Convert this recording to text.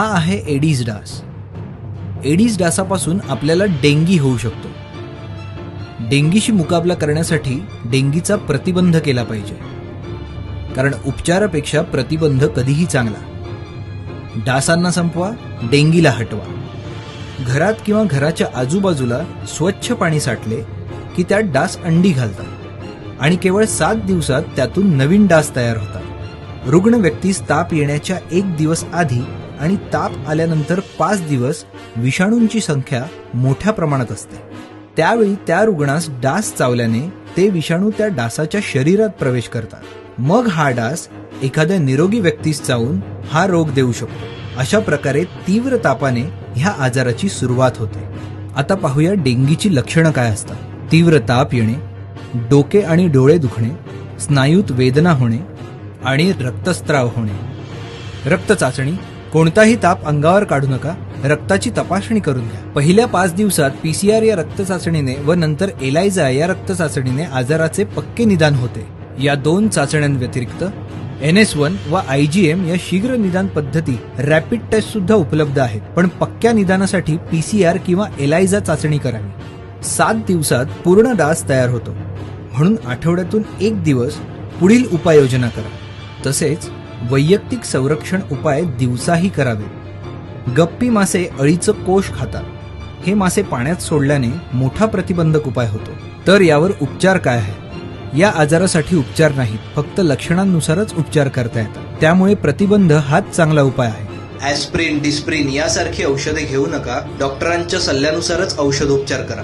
हा आहे एडिस डास. एडिस डासापासून आपल्याला डेंगी होऊ शकतो. डेंगीशी मुकाबला करण्यासाठी डेंगीचा प्रतिबंध केला पाहिजे. कारण उपचारापेक्षा प्रतिबंध कधीही चांगला. डासांना संपवा डेंगीला हटवा. घरात किंवा घराच्या आजूबाजूला स्वच्छ पाणी साठले की त्यात डास अंडी घालतात. आणि केवळ सात दिवसात त्यातून नवीन डास तयार होतात. रुग्ण व्यक्तीस ताप येण्याच्या एक दिवस आधी आणि ताप आल्यानंतर पाच दिवस विषाणूंची संख्या मोठ्या प्रमाणात असते. त्यावेळी त्या रुग्णास डास चावल्याने ते विषाणू त्या डासाच्या शरीरात प्रवेश करतात. मग हा डास एखाद्या निरोगी व्यक्तीस चावून हा रोग देऊ शकतो. अशा प्रकारे तीव्र तापाने ह्या आजाराची सुरुवात होते. आता पाहूया डेंगीची लक्षणं काय असतात. तीव्र ताप येणे डोके आणि डोळे दुखणे स्नायूत वेदना होणे आणि रक्तस्त्राव होणे. रक्त चाचणी कोणताही ताप अंगावर काढू नका. रक्ताची तपासणी करून घ्या. पहिल्या पाच दिवसात पीसीआर या रक्त चाचणीने व नंतर एलायझा या रक्त चाचणीने आजाराचे पक्के निदान होते. या दोन चाचण्यांव्यतिरिक्त एन एस वन व आय जी एम या शीघ्र निदान पद्धती रॅपिड टेस्ट सुद्धा उपलब्ध आहेत. पण पक्क्या निदानासाठी पीसीआर किंवा एलायझा चाचणी करावी. सात दिवसात पूर्ण डास तयार होतो. म्हणून आठवड्यातून एक दिवस पुढील उपाययोजना करा. तसेच वैयक्तिक संरक्षण उपाय दिवसाही करावे. गप्पी मासे अळीचं कोष खातात. हे मासे पाण्यात सोडल्याने मोठा प्रतिबंधक उपाय होतो. तर यावर उपचार काय आहे? या आजारासाठी उपचार नाहीत फक्त लक्षणांनुसारच उपचार करता येतात. त्यामुळे प्रतिबंध हाच चांगला उपाय आहे. ॲस्प्रिन डिस्प्रिन यासारखी औषधे घेऊ नका. डॉक्टरांच्या सल्ल्यानुसारच औषधोपचार करा.